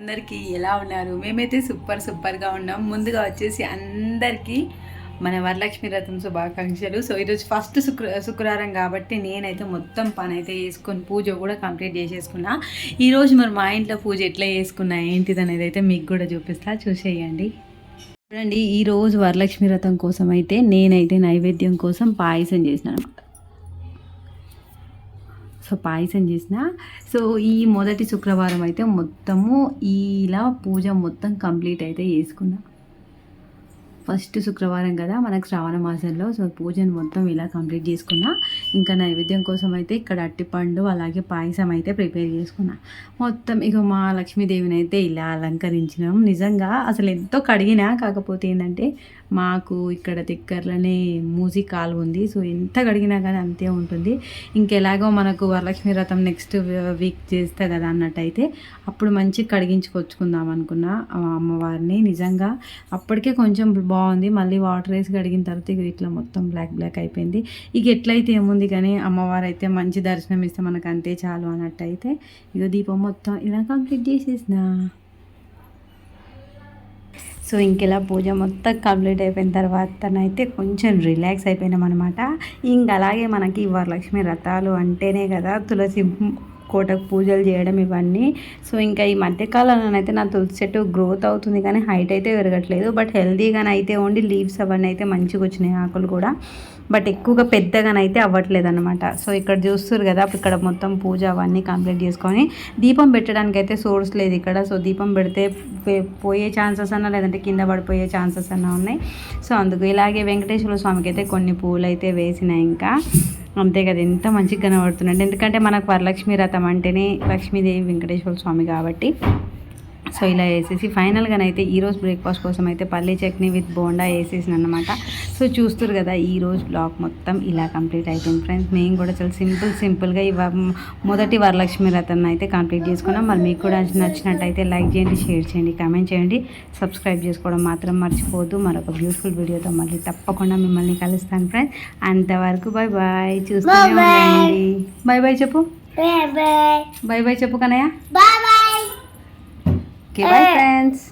అందరికీ ఎలా ఉన్నారు? మేమైతే సూపర్ సూపర్గా ఉన్నాం. ముందుగా వచ్చేసి అందరికీ మన వరలక్ష్మి రథం శుభాకాంక్షలు. సో ఈరోజు ఫస్ట్ శుక్ర శుక్రవారం కాబట్టి నేనైతే మొత్తం పని అయితే చేసుకొని పూజ కూడా కంప్లీట్ చేసేసుకున్నా. ఈరోజు మరి మా ఇంట్లో పూజ ఎట్లా చేసుకున్నా ఏంటిది అనేది అయితే మీకు కూడా చూపిస్తా. చూసేయండి. చూడండి ఈరోజు వరలక్ష్మి రథం కోసం అయితే నేనైతే నైవేద్యం కోసం పాయసం చేసిన అనమాట సో పాయసం చేసిన. సో ఈ మొదటి శుక్రవారం అయితే మొత్తము ఇలా పూజ మొత్తం కంప్లీట్ అయితే చేసుకున్నా. ఫస్ట్ శుక్రవారం కదా మనకు శ్రావణ మాసంలో. సో పూజను మొత్తం ఇలా కంప్లీట్ చేసుకున్నా. ఇంకా నైవేద్యం కోసం అయితే ఇక్కడ అట్టిపండు అలాగే పాయసం అయితే ప్రిపేర్ చేసుకున్నా. మొత్తం ఇక మా లక్ష్మీదేవిని అయితే ఇలా అలంకరించినాం. నిజంగా అసలు ఎంతో కడిగినా కాకపోతే ఏంటంటే మాకు ఇక్కడ దగ్గరలోనే మూజీ కాలు ఉంది. సో ఎంత కడిగినా కానీ అంతే ఉంటుంది. ఇంకెలాగో మనకు వరలక్ష్మి వ్రతం నెక్స్ట్ వీక్ చేస్తా కదా అన్నట్టయితే అప్పుడు మంచి కడిగించుకొచ్చుకుందాం అనుకున్నా అమ్మవారిని. నిజంగా అప్పటికే కొంచెం బాగుంది. మళ్ళీ వాటర్ వేసి కడిగిన తర్వాత ఇక ఇట్లా మొత్తం బ్లాక్ బ్లాక్ అయిపోయింది. ఇక ఎట్లయితే ఏముంది కానీ అమ్మవారు అయితే మంచి దర్శనం ఇస్తే మనకు అంతే చాలు అన్నట్టయితే ఇక దీపం మొత్తం ఇలా కంప్లీట్ చేసేసిన. సో ఇంకెలా పూజ మొత్తం కంప్లీట్ అయిపోయిన తర్వాతనైతే కొంచెం రిలాక్స్ అయిపోయినాం అనమాట ఇంక అలాగే మనకి వరలక్ష్మి రథాలు అంటేనే కదా తులసి కోటకు పూజలు చేయడం ఇవన్నీ. సో ఇంకా ఈ మధ్యకాలంలో అయితే నా తులసి చెట్టు గ్రోత్ అవుతుంది కానీ హైట్ అయితే పెరగట్లేదు. బట్ హెల్తీగానే అయితే ఓన్లీ లీవ్స్ అవన్నీ అయితే మంచిగా వచ్చినాయి ఆకులు కూడా. బట్ ఎక్కువగా పెద్దగానైతే అవ్వట్లేదు అనమాట సో ఇక్కడ చూస్తారు కదా ఇక్కడ మొత్తం పూజ అవన్నీ కంప్లీట్ చేసుకొని దీపం పెట్టడానికి అయితే సోర్స్ లేదు ఇక్కడ. సో దీపం పెడితే పోయే ఛాన్సెస్ అన్నా లేదంటే కింద పడిపోయే ఛాన్సెస్ అన్నా ఉన్నాయి. సో అందుకు ఇలాగే వెంకటేశ్వర స్వామికి అయితే కొన్ని పూలు అయితే వేసినాయి ఇంకా. అంతే కదా ఎంత మంచిగా కనబడుతుందండి. ఎందుకంటే మనకు వరలక్ష్మి రథం అంటేనే లక్ష్మీదేవి వెంకటేశ్వర స్వామి కాబట్టి సో ఇలా వేసేసి ఫైనల్గానైతే ఈరోజు బ్రేక్ఫాస్ట్ కోసం అయితే పల్లీ చట్నీ విత్ బోండా వేసేసిన అనమాట సో చూస్తారు కదా ఈరోజు బ్లాగ్ మొత్తం ఇలా కంప్లీట్ అయిపోయింది ఫ్రెండ్స్. మేము కూడా చాలా సింపుల్ సింపుల్గా ఈ వ- మొదటి వరలక్ష్మి రథం అయితే కంప్లీట్ చేసుకున్నాం. మరి మీకు కూడా నచ్చినట్టయితే లైక్ చేయండి షేర్ చేయండి కామెంట్ చేయండి. సబ్స్క్రైబ్ చేసుకోవడం మాత్రం మర్చిపోవద్దు. మరొక బ్యూటిఫుల్ వీడియోతో మళ్ళీ తప్పకుండా మిమ్మల్ని కలుస్తాను ఫ్రెండ్స్. అంతవరకు బాయ్ బాయ్ చూస్తూనే ఉండండి. బాయ్ బాయ్ చెప్పు. బాయ్ బాయ్ చెప్పు Kanayya Bye bye. Okay bye friends